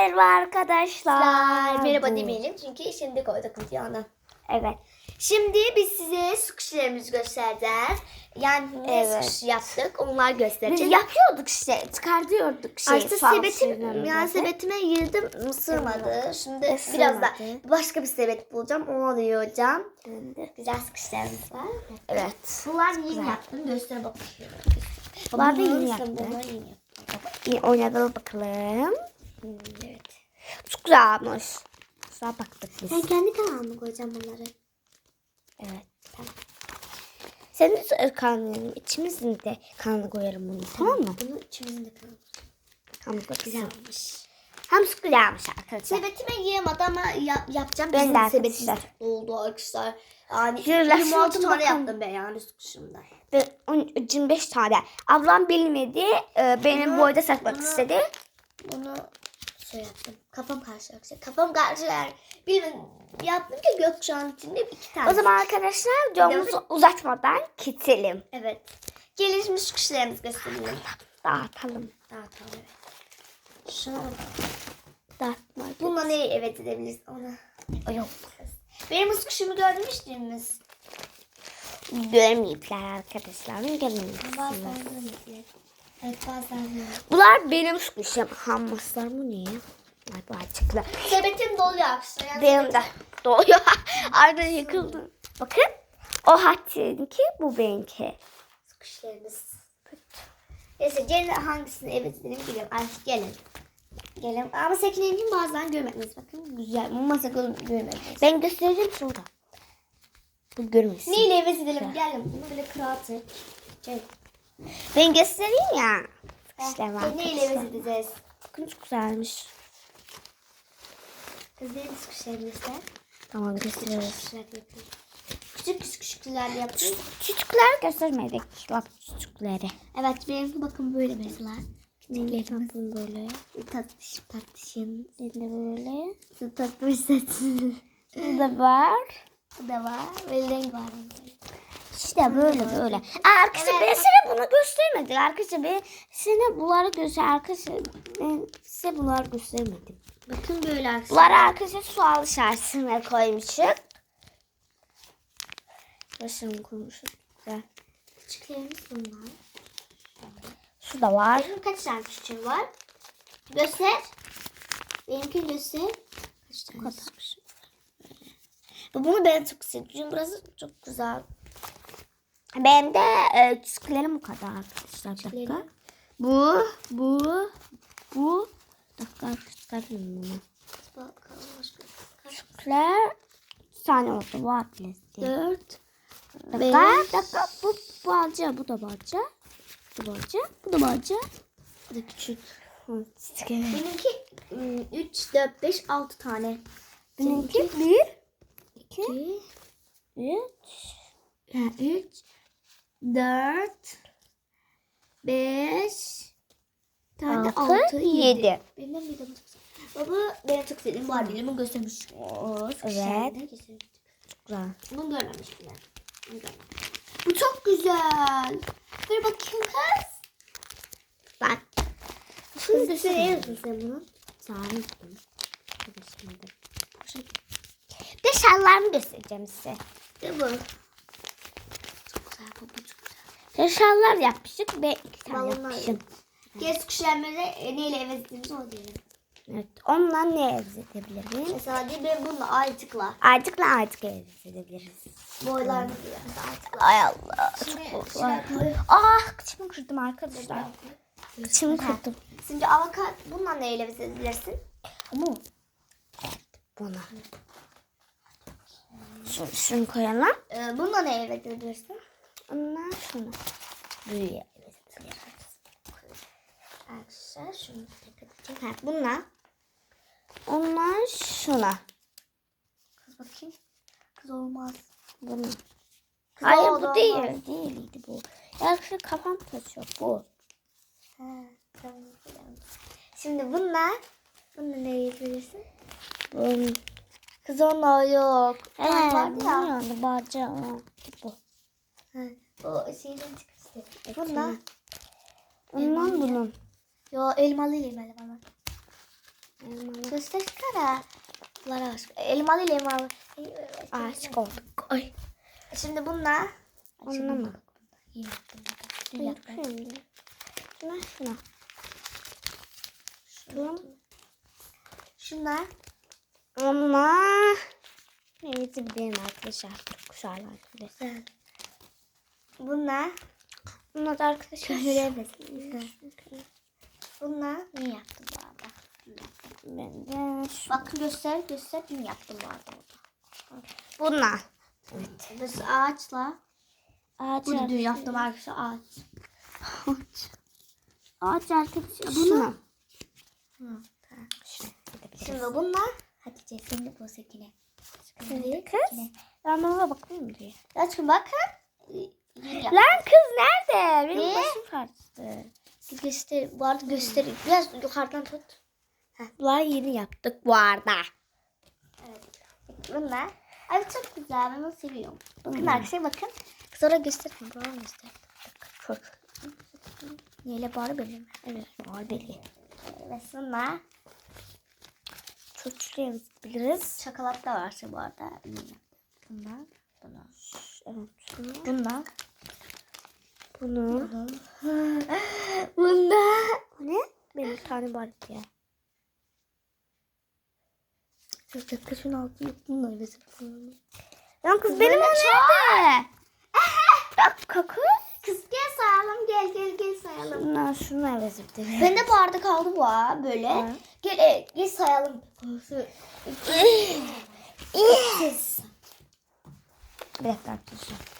Merhaba arkadaşlar. Merhaba demeyelim çünkü şimdi koyduk videonu. Evet. Şimdi biz size su kuşlarımızı göstereceğiz. Yani ne Evet. evet. yaptık onlar Biz göstereceğiz. yapıyorduk işte. Çıkartıyorduk şey. Artık sebetim, yani sebetime yırdım sığmadı. Şimdi E, biraz da başka bir sebet bulacağım. Onu alacağım. Güzel sıkışlarımız var. Evet. Bunlar yeni yaptım. Göster bakayım. Bunlar da yeni yaptım. İyi oynadık bakalım. Evet. Çok güzelmiş. Güzel baktık biz. Sen kendi kanalına koyacağım bunları. Evet. Tamam. Senin de kanalın içimizin de kanalına koyarım bunu. Tamam mı? Bunu içimizin de kanalı. Tamam. Güzel. Olmuş. Hem güzelmiş arkadaşlar. Sepetime yiyemedi ama ya- yapacağım. Ben de arkadaşlar. oldu arkadaşlar. Yani Şöyle 26 şuna tane yaptım ben yani sıkışımda. Ben 10 25 tane. Ablam bilmedi. e, Benim Bunu- boyda satmak bunu- istedi. Bunu şey yaptım. Kafam karşı arkadaşlar. Kafam karşı yani. Bilmem yaptım ki gökkuşağının içinde iki tane. O zaman arkadaşlar videomuzu uzatmadan keselim. Evet. Şu kuşlarımızı gösterelim. Dağıtalım. Dağıtalım evet. Şuna. Dağıtma. Bununla neyi evet edebiliriz ona. Ay, Yok. Benim ıs kuşumu gördünüz mü? Görmeyipler arkadaşlar. Görmeyipler. Evet bazen görmediler. Bunlar benim kuşum. Hammaslar bu ne? Ay bu açıkla. Sebetim doluyor. Yani Benim de doğuyor. Arda yıkıldı. Bakın. O Hatice'ninki bu benimki. kuşlarımız. Neyse gelin hangisini evet edelim gidelim. Artık gelin. Gelin. Ama Sekine'nin bazen görmediniz. Bakın güzel. Masa görmediniz. Ben göstereceğim şurada. Bu görmesin. Neyle evet edelim? Gelin. Bunu böyle kıraatı. Gel. Ben göstereyim ya. İşte var. Neyle? Bakın çok güzelmiş. Kızlarımız kuşlarımızda. Tamam Küçük gösteriyoruz. kuşlar yapıyoruz. Küçük küçük kuşlar yapıyoruz. Küçükler göstermedik. Bak küçükleri. Evet benimki bakın böyle mesela. Küçüklerimiz. Böyle. Tatlış tatlışın. Bir de böyle. Su tatlış saçın. Bu da var. Bu da var. Ve renk var. İşte böyle böyle. Aa, Arkadaşlar Evet. ben sana bunu göstermedim. Arkadaşlar ben sana bunları göster. Arkadaşlar ben size bunları göstermedim. Bakın böyle arkadaşlar. Bunları arkadaşlar su alışarsına koymuşum. Başını koymuşum. Güzel. Küçüklerimiz bunlar. Su da var. Benim kaç tane küçüğüm var? Göster. Benimki göster. Kaç tane? kadar. Bunu ben çok seviyorum. Burası çok güzel. Benim de e, küçüklerim bu kadar arkadaşlar. Bir dakika. Bu, bu, bu. Dakika çıkarayım bunu. Bir tane oldu. Bu atletti. Dört. Dakika, bir dakika. Bu balca, bu da balca. Bu balca, bu da balca. Bu da küçük. Hı. Benimki ım, üç, dört, beş, altı tane. Benimki bir, iki, İki, üç, ha, üç, dört, beş, tane de altı, altı, yedi. yedi. Benim de çok güzel. Baba ben çok. Bu arada göstermiş. Evet. Güzel. Güzel. Bunu. Bunu görmedim. Bu çok güzel. Dur bakayım kız. Bak. Şimdi göstereyim misin sen bunu? Sarı Bir de şallarımı göstereceğim size. Değil mi? Çok güzel baba çok Ben şallar yapmıştık ve iki tane Balonlar. yapmışım. Gez e, neyle evettiğimizi o diyelim. Evet. Onunla ne elde edebilirim? Mesela diye ben bununla aytıkla. Artıkla artık elde edebiliriz. Boylarını biraz aytıkla. Ay Allah. Şimdi Çok şöyle koy. Ah kıçımı kırdım arkadaşlar. Kıçımı kırdım. Şimdi avokat bununla neyle evetebilirsin? Evet buna. Şunu, şunu koyalım. Ee, bununla neyle evetebilirsin? Ondan şunu. Büyüye. Arkadaşlar şunu edeceğim. Ha, bununla. Ondan şuna. Kız bakayım. Kız olmaz. Bunu. Kız Hayır oldu, bu değil. olmaz. Değildi bu. Ya şu kafam taşıyor bu. Ha, tamam. Şimdi bununla bununla neyle evetebilirsin? Bu. Kız onunla yok. Ee, Ee, vardı ya. bilmiyorum, bacağı. Bu. Ha, o şeyden çıkmıştı. Bununla. Ondan bunun. Yo elmalı elmalı bana. Elmalı. Göstersene. Bunlara bak. Elmalı elmalı. Ağaç olduk. Ay. Şimdi bunlar. Onunla mı? Şuna şuna. Şuna. Şunlar. Ama evet bilirim arkadaşlar. Çok güzel Bunlar. Bunlar da arkadaşlar. Şöyle Bunlar. Ne yaptım bu arada? Ben de Bakın göster göster. Dün yaptım bu arada. Bunlar. Evet. Biz ağaçla. Ağaç Bunu dün yaptım arkadaşlar ağaç. Ağaç. Ağaç arkadaşlar. Bunu. Hı. Şimdi bunlar. Hatice sen de bu sekine. Şimdi kız. Ben bana bakayım diye. Aşkım bakın. Lan kız nerede? Benim Ne? başım karıştı. Göster. Bu arada göstereyim. Biraz yukarıdan tut. Bunlar yeni yaptık bu arada. Evet. Bunlar. Ay çok güzel. Ben bunu seviyorum. Bakın arkadaşlar bakın. Sonra göstereyim. Bana göster. Çok. Neyle bağlı benim. Evet var belli. Evet bunlar. Çok biliriz. Şokolat da var bu arada. Bunlar. Bunlar. Evet. Şunu. Bunlar. Bunu. Bunlar. Bu ne? Benim bir tane var ya. Çok dakika şunu altı yok. Bunlar bizim. Lan kız benim o nerede? Bak koku. Kız gel sayalım. Gel gel gel sayalım. Şundan şunu evet bir Ben de bu arada kaldı bu ha böyle. Ha. Gel e, gel sayalım. Bir dakika arkadaşlar.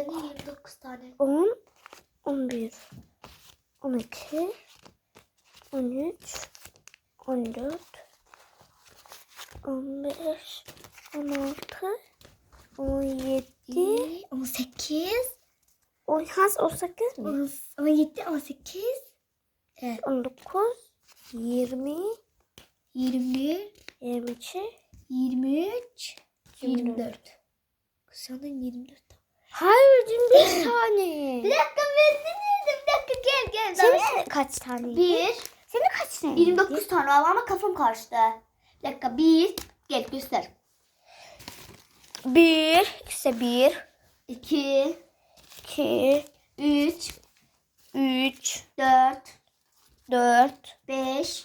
Bende 29 tane. 10, 11, 12, 13, 14, 15, 16, 17, 18. o has 18 mi? 17, 18. Evet. 19, 20, 20, 22, 23, 24. 24. Kız senden 24 tane. Hayır dün bir tane. Bir dakika ben dinledim. Bir dakika gel gel. Senin kaç tane? Bir. Senin kaç tane? 29 tane var ama kafam karıştı. Bir dakika bir. Gel göster. 1, işte 1, 2, 2, 3, 3, 4, 4, 5,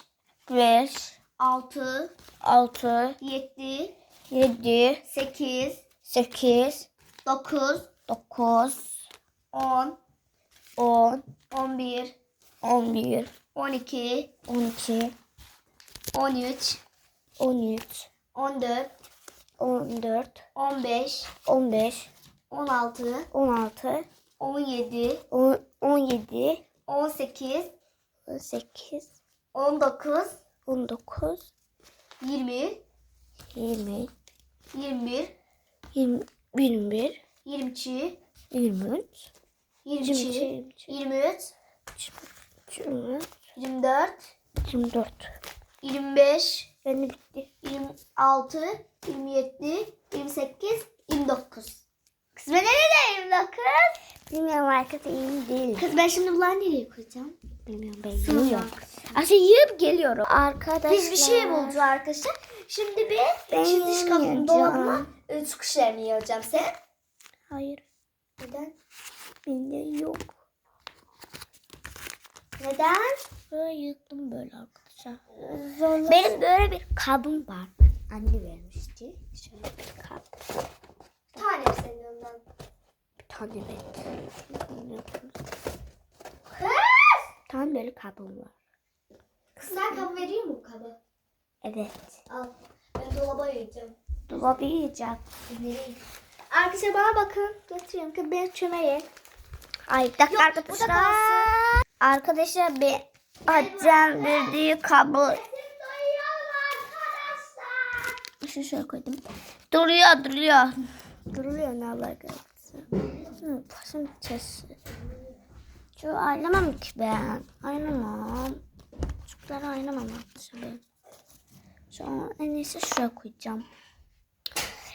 5, 6, 6, 7, 7, 8, 8, 9, 9, 10, 10, 11, 11, 12, 12, 13, 13, 14, 14, 15, 15, 16, 16, 17, 10, 17, 18, 18, 19, 19, 20, 20, 21, 20, 21, 22, 23, 22, 23, 23, 24, 24. 25, Ben bitti. 26, 27, 28, 29. Kız ben nerede 29? Bilmiyorum arkadaşlar iyi değil. Kız ben şimdi bunları nereye koyacağım? Bilmiyorum ben yiyorum. Aslında yiyip geliyorum. Arkadaşlar. Biz bir şey bulacağız arkadaşlar. Şimdi bir Ben şimdi yemeyeceğim. dolabına üç kuşlarını yiyeceğim. Sen? Hayır. Neden? Bende yok. Neden? Böyle yıktım böyle arkadaşlar. Zorla. Benim böyle bir kabım var. Anne vermişti. Şöyle bir kap. tane mi senin ondan? Bir tane ben. Kız! Tam böyle kabım var. Kız sen kabı vereyim mi bu kabı? Evet. Al. Ben dolaba yiyeceğim. Dolabı yiyeceğim. Vereyim. Arkadaşlar bana bakın. Getiriyorum ki ben çömeğe. Ay bir dakika Yok, arkadaşlar. Arkadaşlar bir Acem verdiği kabı. Şu şöyle koydum. Duruyor duruyor. Duruyor ne alakası. Hı, Başım çesi. Şu ağlamam ki ben. Ağlamam. Kızlar oynamam şimdi. Şu an en iyisi şuraya koyacağım.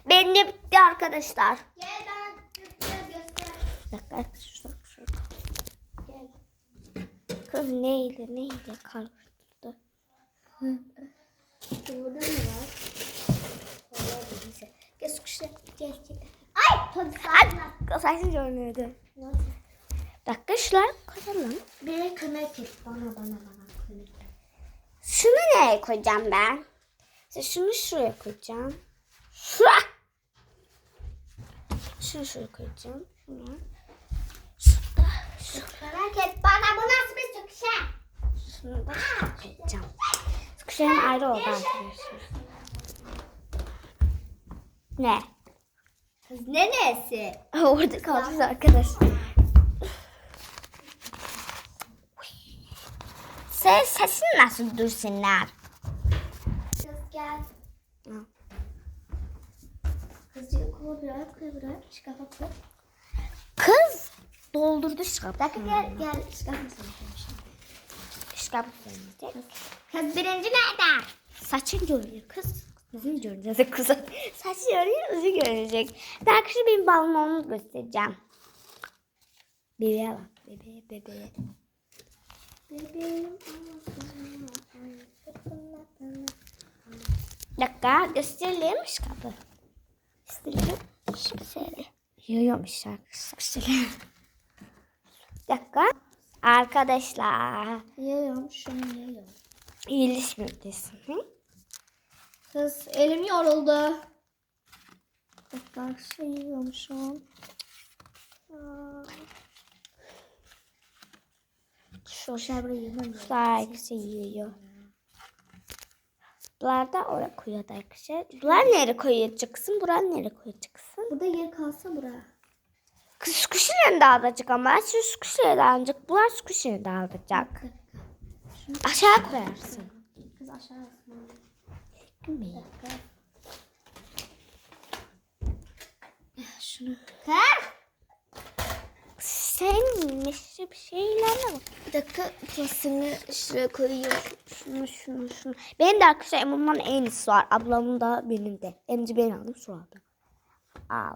Benim de bitti arkadaşlar. Gel ben göster. Bir dakika şurada şurada. Gel. Kız neydi neydi karıştırdı. Burada ne var? Neyse. Gel sıkıştı. Gel gel. Ay! Sakin ol. Saçın görünüyordu. Nasıl? Şuraya koyalım. Bir kömek et. Bana bana bana kömek. Şunu nereye koyacağım ben? İşte şunu şuraya koyacağım. Şura. Şunu şuraya koyacağım. Şunu. Şurada. Şurada. Merak et bana bu nasıl bir sıkışa? Şunu da koyacağım. Sıkışlarım ayrı oldu arkadaşlar. Ne? Kız neresi? Orada kaldı arkadaşlar. Sen sesin nasıl dursunlar? Kız gel. Hı. Koy. Şkafa koy. Kız doldurdu şkap. Dakika gel gel. Şkafa sana Şkap koyacak. Kız birinci nerede? Saçın görünüyor kız. Uzun görünecek kız. Saçı görünüyor uzun görünecek. Ben arkadaşlar benim balonlarımı göstereceğim. Bebeğe bak. Bebeğe bebeğe. Bebeğim. Dakika gösterelim şkapı. Gösterelim. Şöyle. Yiyormuş arkadaşlar. Bir dakika. Arkadaşlar. Yiyorum şunu yiyorum. İyileşmiyorsun. Hı? Kız elim yoruldu. Bak şey yiyorum şu an. Şu şabra yiyorum. Arkadaşlar yiyor. Bunlar da oraya koyuyor arkadaşlar. Bunlar nereye koyacaksın? Buran nereye koyacaksın? Burada yer kalsa bura. Kız squishy'lerini dağıtacak ama. Şu squishy'leri dağıtacak. Bunlar squishy'leri dağıtacak. Aşağı koyarsın. Kız aşağı asma. Şunu. Kız. Sen meşre bir şeylerle bak. Bir dakika kesini şuraya koyuyorum. Şunu şunu şunu. Benim de arkadaşlar Emom'dan en iyisi var. Ablamın da benim de. Emci ben aldım şu anda. Al.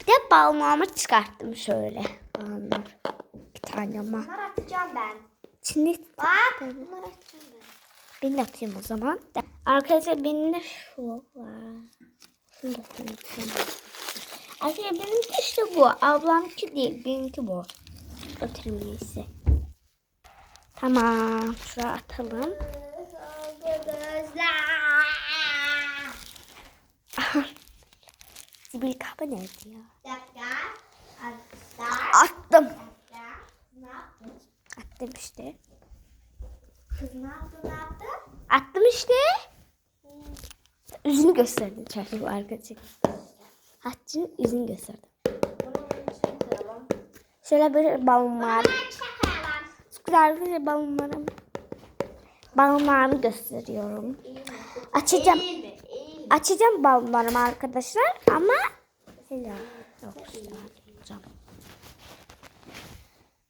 Bir de balmağımı çıkarttım şöyle. Balmağım. Bir tane ama. Bunları atacağım ben. Şimdi Bak bunları atacağım ben. ben de atayım o zaman. Arkadaşlar benim de şu var. Atayım. Arkadaşlar benimki işte bu. Ablamki değil. Benimki bu. Öterim neyse. Tamam. Şuraya atalım. Sibil kapı nerede ya? dakika. Arkadaşlar. Attım. dakika. Ne yaptın? Attım işte. Kız ne yaptı ne yaptı? Attım işte. Yüzünü gösterdim çünkü bu arkadaşlar. Haccın yüzünü gösterdim. Şöyle bir balon var. Güzel arkadaşlar balonlarım. Balonlarımı gösteriyorum. Açacağım. Açacağım balonlarımı arkadaşlar ama Selam. Yok işte açacağım.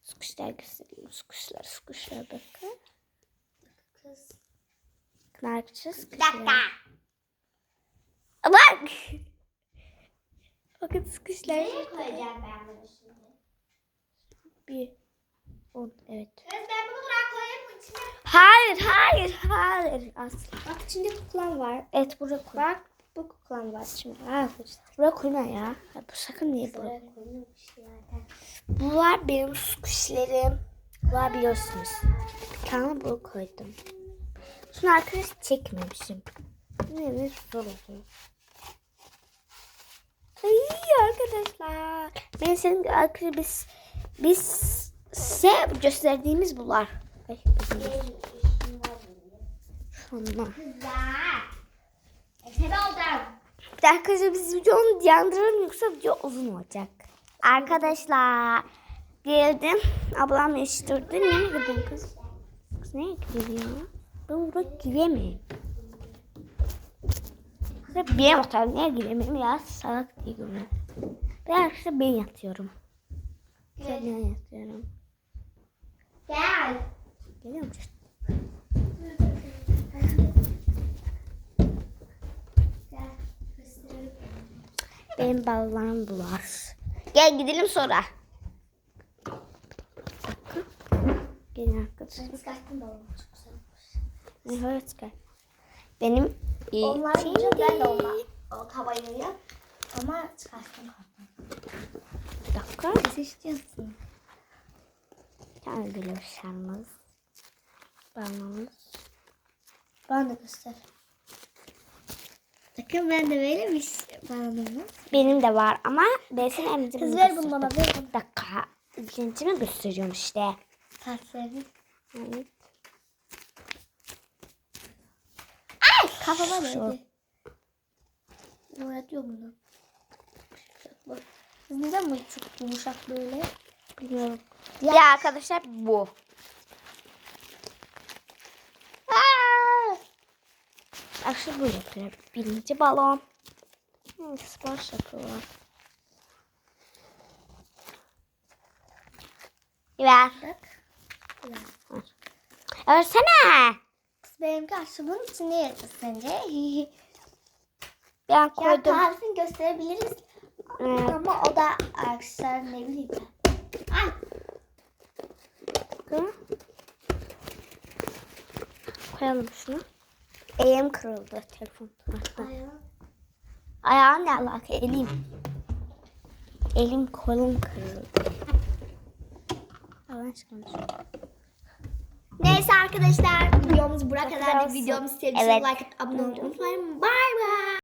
Sıkışlar göstereyim. Sıkışlar sıkışlar bakın. Kız. Bir sıkışlar. dakika. Bak. Bakın sıkışlar. Nereye koyacağım ben bunu şimdi? Bir. On, evet. Kız ben bunu buraya koyayım mı içine? Hayır, hayır, hayır. Asla. Bak içinde kuklam var. Evet, buraya koy. Bak bu kuklam var şimdi. Hayır, buraya koyma ya. ya bu sakın niye buraya? Buraya koyulmuş zaten. Bunlar benim kuşlarım. Bunlar biliyorsunuz. Bir tane bunu koydum. Şunu arkadaş çekmemişim. Ne ne zor oldu. Ay arkadaşlar. Ben senin arkadaşlar biz biz size gösterdiğimiz bunlar. Ay, şunlar. Arkadaşlar biz videonu yandıralım yoksa video uzun olacak. Arkadaşlar geldim. Ablam yaştırdı. Nereye gidiyorsun kız? Kız nereye gidiyorsun ya? Ben buraya giremeyim. Kız bir yere otel niye giremeyim ya? Salak diye görünüyor. Ben arkadaşlar ben yatıyorum. Ben yatıyorum. Gel. Geliyor musun? Gel. Benim ballarım bu var. Gel gidelim sonra. Gelin arkadaşlar. Ben çıkarttım balonu. Evet gel. Benim iyi. Onlar güzel ben de onlar. O tavayı yap. Ama çıkarttım Bir dakika. Nasıl istiyorsun? Tane böyle bir şarmız. Balmamız. Bana da göster. Bakın ben de böyle bir şey balonum var. Benim de var ama Besin emzimi Kız ver bunu bana ver. Bir dakika. İlgincimi gösteriyorum işte. Tatlıyı. Evet. Kafama değdi. Ne yapıyor bunu? Neden bu çok yumuşak böyle? Bilmiyorum. Ya arkadaşlar bu. Aa! Akşam bu yapıyor. Birinci balon. Hmm, spor yapıyorlar. Ver. Bak. Versene. Benimki aşkımın içinde yatır sence? Ben ya koydum. tarifini gösterebiliriz. Evet. Ama o da arkadaşlar ne bileyim. Ay. Hı? Koyalım şunu. Elim kırıldı telefon. Ayağı. Ayağın ne alaka? Elim. Elim kolum kırıldı. Allah aşkına. Neyse arkadaşlar videomuz buraya kadar. olsun. sevdiyseniz Evet. like abone olmayı unutmayın. Bye bye.